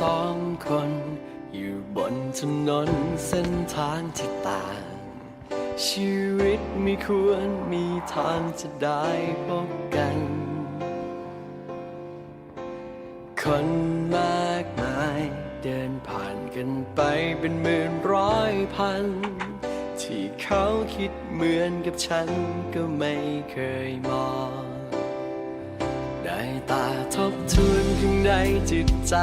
สองคน อยู่บนถนนเส้นทางที่ต่าง ชีวิตไม่ควรมีทางจะได้พบกัน คนมากมายเดินผ่านกันไปเป็นหมื่นร้อยพัน ที่เขาคิดเหมือนกับฉันก็ไม่เคยมอง ตาทบทวนข้างในจิตใจ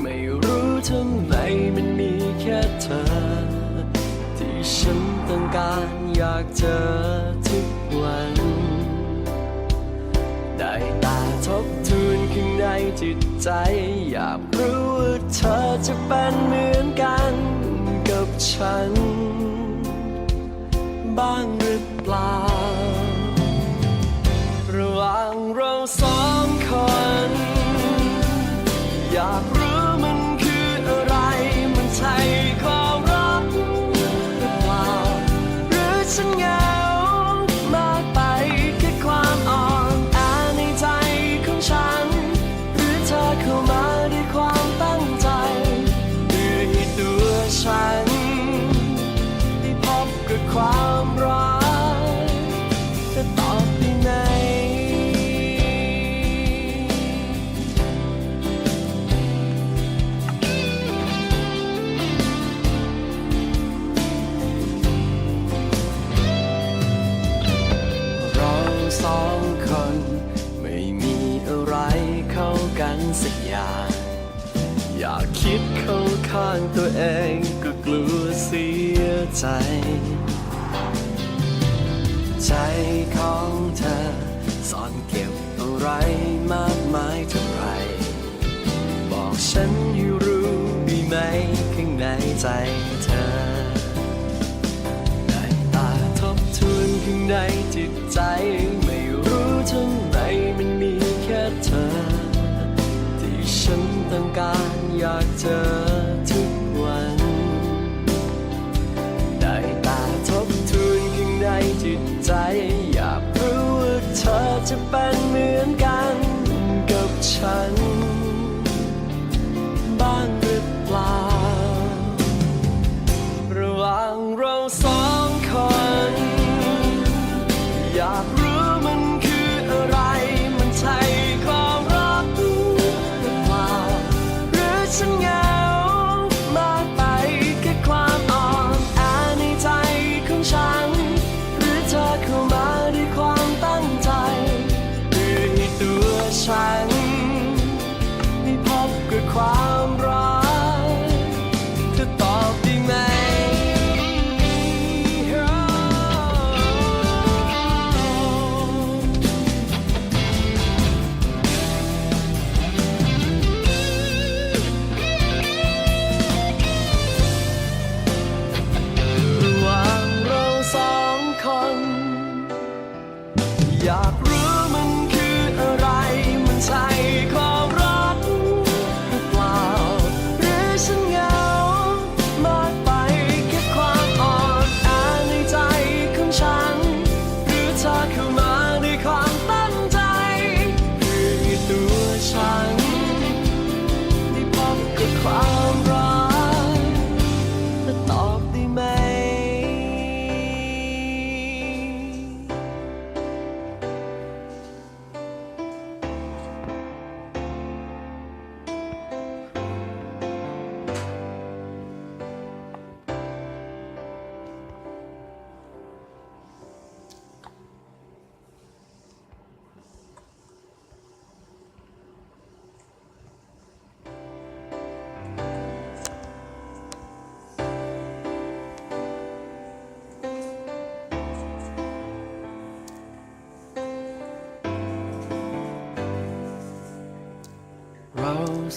ไม่รู้ทำไมมันมีแค่เธอ ที่ฉันต้องการอยากเจอทุกวัน ได้ตาทบทวนข้างในจิตใจ อยากรู้ว่าเธอจะเป็นเหมือนกันกับฉัน บ้าง ข้างตัวเองก็กลัวเสียใจ ใจของเธอซ่อนเก็บอะไรมากมายเท่าไร บอกฉันให้รู้ด้ไหมข้างในใจเธอ ได้ตาทบทวนข้างในจิตใจไม่รู้ทำไมมันมีแค่เธอ ที่ฉันต้องการอยากเจอ อยากรู้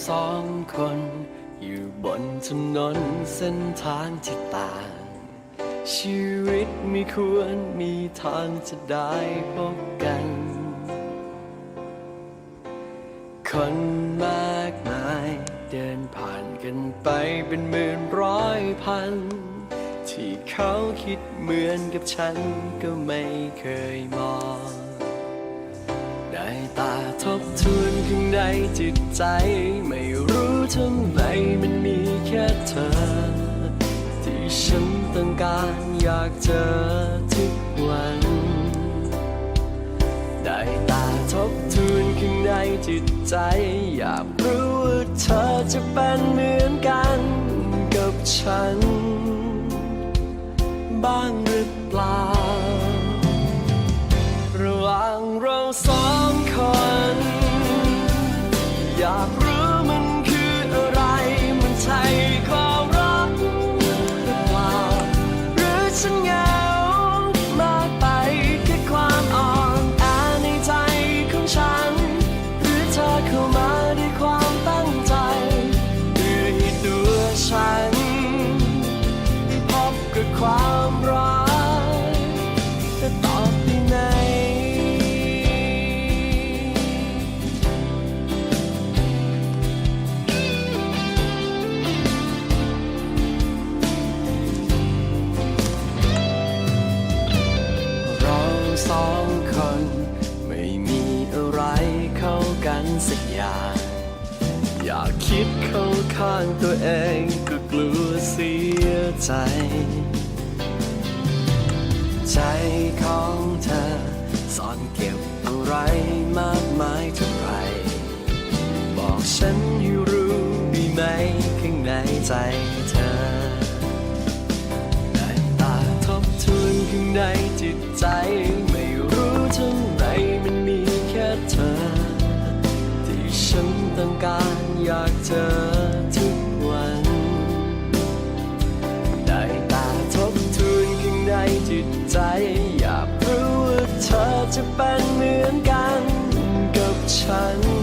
สองคน อยู่บนถนนเส้นทางที่ต่าง ชีวิตไม่ควรมีทางจะได้พบกัน คนมากมายเดินผ่านกันไปเป็นหมื่นร้อยพัน ที่เขาคิดเหมือนกับฉันก็ไม่เคยมอง ได้ตาทบทวนข้างในจิตใจ ไม่รู้ทำไมมันมีแค่เธอ ที่ฉันต้องการอยากเจอทุกวันได้ตาทบทวนข้างในจิตใจ อยากรู้ว่าเธอจะเป็นเหมือนกันกับฉัน บ้างหรือเปล่าระหว่างเราสอง คิดเข้าข้างตัวเองก็กลัวเสียใจ ใจของเธอซ่อนเก็บอะไรมากมายเท่าไรบอกฉันให้รู้ด้ไหมข้างในใจเธอได้ตาทบทวนข้างในจิตใจไม่รู้ทำไมมันมีแค่เธอ ที่ฉันต้องการ เจอทุกวัน ได้ตาทบทวนข้างในจิตใจ อยากรู้ว่าเธอจะเป็นเหมือนกันกับฉัน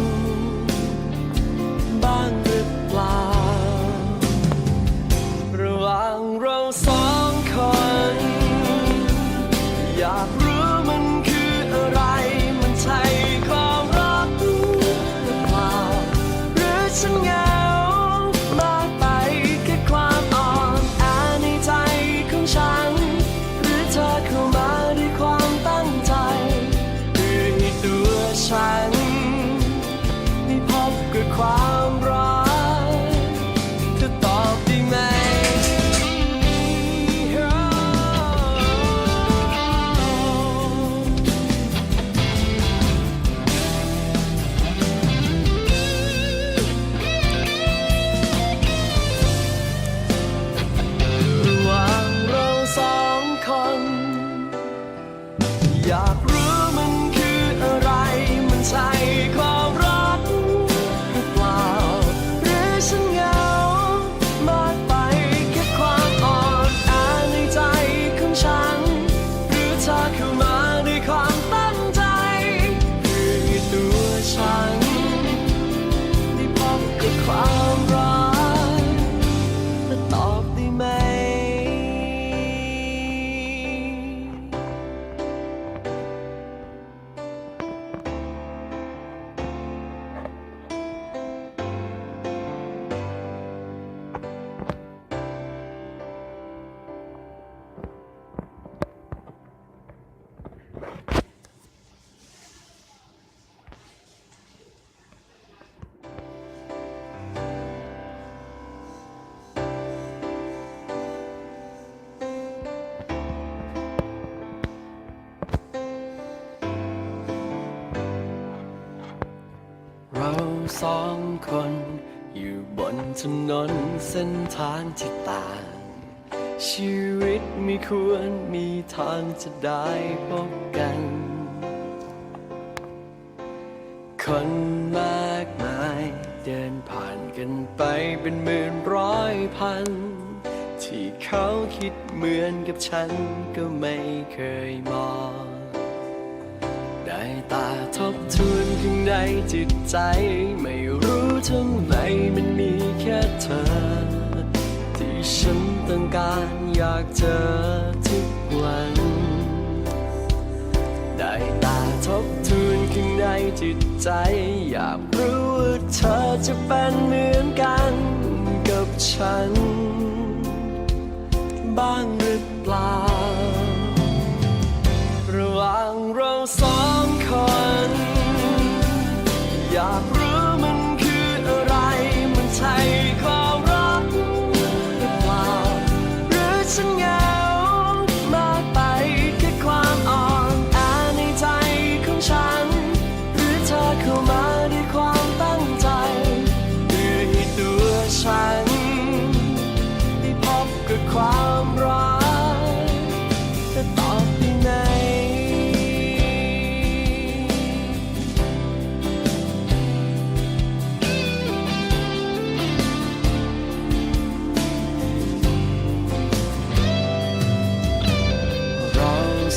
สองคน อยู่บนถนนเส้นทางที่ต่าง ชีวิตไม่ควรมีทางจะได้พบกัน คนมากมายเดินผ่านกันไปเป็นหมื่นร้อยพัน ที่เขาคิดเหมือนกับฉันก็ไม่เคยมอง ตาทบทวนข้างในจิตใจ ไม่รู้ทำไมมันมีแค่เธอ ที่ฉันต้องการอยากเจอทุกวัน ได้ตาทบทวนข้างในจิตใจ อยากรู้ว่าเธอจะเป็นเหมือนกันกับฉัน บ้างหรือเปล่า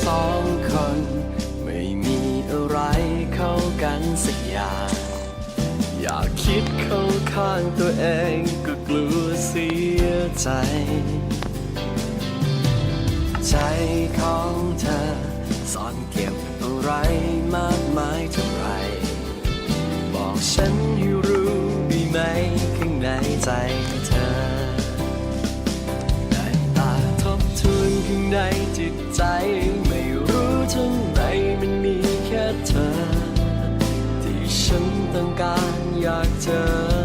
สองคน ไม่มีอะไรเข้ากันสักอย่าง อยากคิดเข้าข้างตัวเองก็กลัวเสียใจ ใจของเธอซ่อนเก็บอะไรมากมายเท่าไร บอกฉันให้รู้ดีไหมข้างในใจ มี